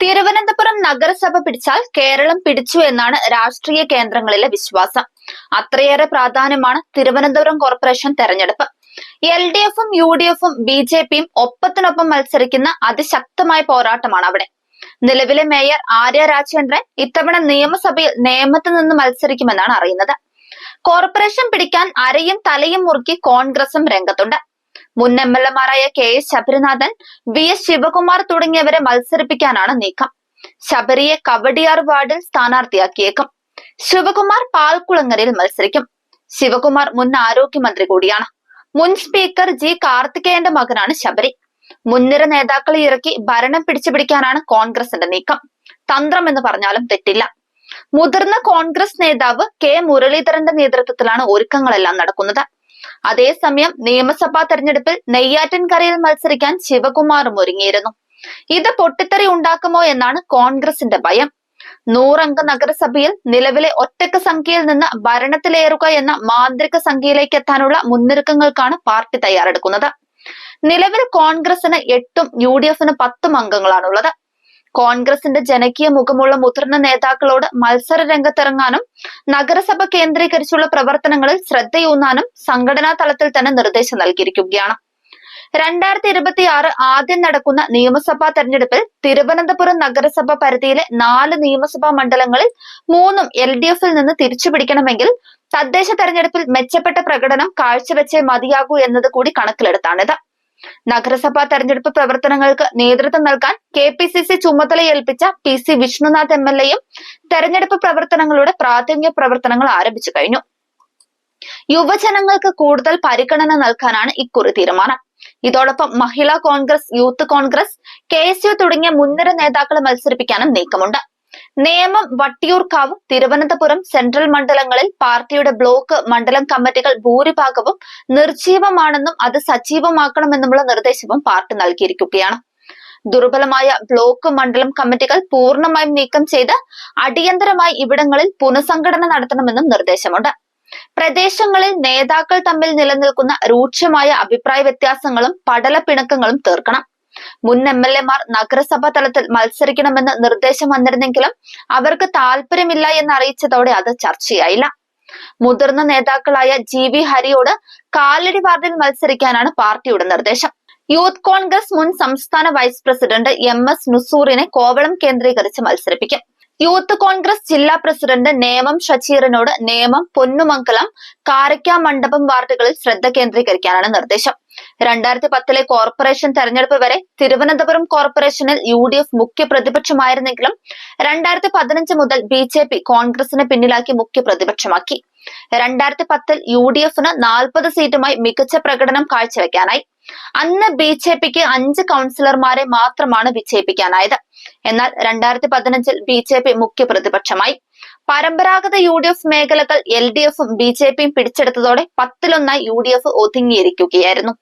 തിരുവനന്തപുരം നഗരസഭ പിടിച്ചാൽ കേരളം പിടിച്ചു എന്നാണ് രാഷ്ട്രീയ കേന്ദ്രങ്ങളിലെ വിശ്വാസം. അത്രയേറെ പ്രാധാന്യമാണ് തിരുവനന്തപുരം കോർപ്പറേഷൻ തെരഞ്ഞെടുപ്പ്. എൽ ഡി എഫും യു ഡി എഫും ബി ജെ പിയും ഒപ്പത്തിനൊപ്പം മത്സരിക്കുന്ന അതിശക്തമായ പോരാട്ടമാണ് അവിടെ. നിലവിലെ മേയർ ആര്യ രാജേന്ദ്രൻ ഇത്തവണ നിയമസഭയിൽ നിയമത്തിൽ നിന്ന് മത്സരിക്കുമെന്നാണ് അറിയുന്നത്. കോർപ്പറേഷൻ പിടിക്കാൻ അരയും തലയും മുറുക്കി കോൺഗ്രസും രംഗത്തുണ്ട്. മുൻ M L എമാരായ K S Sabarinathan V S Sivakumar തുടങ്ങിയവരെ മത്സരിപ്പിക്കാനാണ് നീക്കം. ശബരിയെ കവടിയാർ വാർഡിൽ സ്ഥാനാർത്ഥിയാക്കിയേക്കും. ശിവകുമാർ പാൽക്കുളങ്ങരയിൽ മത്സരിക്കും. ശിവകുമാർ മുൻ ആരോഗ്യമന്ത്രി കൂടിയാണ്. മുൻ സ്പീക്കർ ജി കാർത്തികേയന്റെ മകനാണ് ശബരി. മുൻനിര നേതാക്കളെ ഇറക്കി ഭരണം പിടിച്ചുപിടിക്കാനാണ് കോൺഗ്രസിന്റെ നീക്കം. തന്ത്രം എന്ന് പറഞ്ഞാലും തെറ്റില്ല. മുതിർന്ന കോൺഗ്രസ് നേതാവ് കെ മുരളീധരന്റെ നേതൃത്വത്തിലാണ് ഒരുക്കങ്ങളെല്ലാം നടക്കുന്നത്. അതേസമയം നിയമസഭാ തെരഞ്ഞെടുപ്പിൽ നെയ്യാറ്റിൻകരയിൽ മത്സരിക്കാൻ ശിവകുമാറും ഒരുങ്ങിയിരുന്നു. ഇത് പൊട്ടിത്തെറി ഉണ്ടാക്കുമോ എന്നാണ് കോൺഗ്രസിന്റെ ഭയം. നൂറംഗ നഗരസഭയിൽ നിലവിലെ ഒറ്റക്ക സംഖ്യയിൽ നിന്ന് ഭരണത്തിലേറുക എന്ന മാന്ത്രിക സംഖ്യയിലേക്ക് എത്താനുള്ള മുന്നൊരുക്കങ്ങൾക്കാണ് പാർട്ടി തയ്യാറെടുക്കുന്നത്. നിലവിൽ കോൺഗ്രസിന് എട്ടും യു ഡി എഫിന് പത്തും അംഗങ്ങളാണുള്ളത്. കോൺഗ്രസിന്റെ ജനകീയ മുഖമുള്ള മുതിർന്ന നേതാക്കളോട് മത്സര രംഗത്തിറങ്ങാനും നഗരസഭ കേന്ദ്രീകരിച്ചുള്ള പ്രവർത്തനങ്ങളിൽ ശ്രദ്ധയൂന്നാനും സംഘടനാ തലത്തിൽ തന്നെ നിർദ്ദേശം നൽകിയിരിക്കുകയാണ്. രണ്ടായിരത്തി ഇരുപത്തി ആറ് ആദ്യം നടക്കുന്ന നിയമസഭാ തെരഞ്ഞെടുപ്പിൽ തിരുവനന്തപുരം നഗരസഭ പരിധിയിലെ നാല് നിയമസഭാ മണ്ഡലങ്ങളിൽ മൂന്നും എൽ ഡി എഫിൽ നിന്ന് തിരിച്ചുപിടിക്കണമെങ്കിൽ തദ്ദേശ തെരഞ്ഞെടുപ്പിൽ മെച്ചപ്പെട്ട പ്രകടനം കാഴ്ചവെച്ചേ മതിയാകൂ എന്നത് കൂടി കണക്കിലെടുത്താണിത്. നഗരസഭാ തെരഞ്ഞെടുപ്പ് പ്രവർത്തനങ്ങൾക്ക് നേതൃത്വം നൽകാൻ കെ പി സി സി ചുമതല ഏൽപ്പിച്ച P C Vishnunath M L എയും തെരഞ്ഞെടുപ്പ് പ്രവർത്തനങ്ങളുടെ പ്രാഥമിക പ്രവർത്തനങ്ങൾ ആരംഭിച്ചു കഴിഞ്ഞു. യുവജനങ്ങൾക്ക് കൂടുതൽ പരിഗണന നൽകാനാണ് ഇക്കുറി തീരുമാനം. ഇതോടൊപ്പം Mahila Congress youth Congress K S U തുടങ്ങിയ മുൻനിര നേതാക്കളെ മത്സരിപ്പിക്കാനും നീക്കമുണ്ട്. നേമം വട്ടിയൂർക്കാവ് തിരുവനന്തപുരം സെൻട്രൽ മണ്ഡലങ്ങളിൽ പാർട്ടിയുടെ ബ്ലോക്ക് മണ്ഡലം കമ്മിറ്റികൾ ഭൂരിഭാഗവും നിർജീവമാണെന്നും അത് സജീവമാക്കണമെന്നുമുള്ള നിർദ്ദേശവും പാർട്ടി നൽകിയിരിക്കുകയാണ്. ദുർബലമായ ബ്ലോക്ക് മണ്ഡലം കമ്മിറ്റികൾ പൂർണമായും നീക്കം ചെയ്ത് അടിയന്തരമായി ഇവിടങ്ങളിൽ പുനഃസംഘടന നടത്തണമെന്നും നിർദ്ദേശമുണ്ട്. പ്രദേശങ്ങളിൽ നേതാക്കൾ തമ്മിൽ നിലനിൽക്കുന്ന രൂക്ഷമായ അഭിപ്രായ വ്യത്യാസങ്ങളും പടല പിണക്കങ്ങളും തീർക്കണം. മുൻ എം എൽ എമാർ നഗരസഭാ തലത്തിൽ മത്സരിക്കണമെന്ന് നിർദ്ദേശം വന്നിരുന്നെങ്കിലും അവർക്ക് താല്പര്യമില്ല എന്ന് അറിയിച്ചതോടെ അത് ചർച്ചയായില്ല. മുതിർന്ന നേതാക്കളായ ജി വി ഹരിയോട് കാലടി വാർഡിൽ മത്സരിക്കാനാണ് പാർട്ടിയുടെ നിർദ്ദേശം. യൂത്ത് കോൺഗ്രസ് മുൻ സംസ്ഥാന വൈസ് പ്രസിഡന്റ് എം എസ് നുസൂറിനെ കോവളം കേന്ദ്രീകരിച്ച് മത്സരിപ്പിക്കും. യൂത്ത് കോൺഗ്രസ് ജില്ലാ പ്രസിഡന്റ് നേമം ഷച്ചീറിനോട് നേമം പൊന്നുമംഗലം കാരക്ക മണ്ഡപം വാർഡുകളിൽ ശ്രദ്ധ കേന്ദ്രീകരിക്കാനാണ് നിർദ്ദേശം. രണ്ടായിരത്തി പത്തിലെ കോർപ്പറേഷൻ തെരഞ്ഞെടുപ്പ് വരെ തിരുവനന്തപുരം കോർപ്പറേഷനിൽ യു ഡി എഫ് മുഖ്യ പ്രതിപക്ഷമായിരുന്നെങ്കിലും രണ്ടായിരത്തി പതിനഞ്ച് മുതൽ ബി ജെ പി കോൺഗ്രസിനെ പിന്നിലാക്കി മുഖ്യ പ്രതിപക്ഷമാക്കി. രണ്ടായിരത്തി പത്തിൽ യു ഡി എഫിന് നാൽപ്പത് സീറ്റുമായി മികച്ച പ്രകടനം കാഴ്ചവെക്കാനായി. അന്ന് ബി ജെ പിക്ക് അഞ്ച് കൗൺസിലർമാരെ മാത്രമാണ് വിജയിപ്പിക്കാനായത്. എന്നാൽ രണ്ടായിരത്തി പതിനഞ്ചിൽ ബി ജെ പി മുഖ്യ പ്രതിപക്ഷമായി. പരമ്പരാഗത യു ഡി എഫ് മേഖലകൾ എൽ ഡി എഫും ബി ജെ പിയും പിടിച്ചെടുത്തതോടെ പത്തിലൊന്നായി യു ഡി എഫ് ഒതുങ്ങിയിരിക്കുകയായിരുന്നു.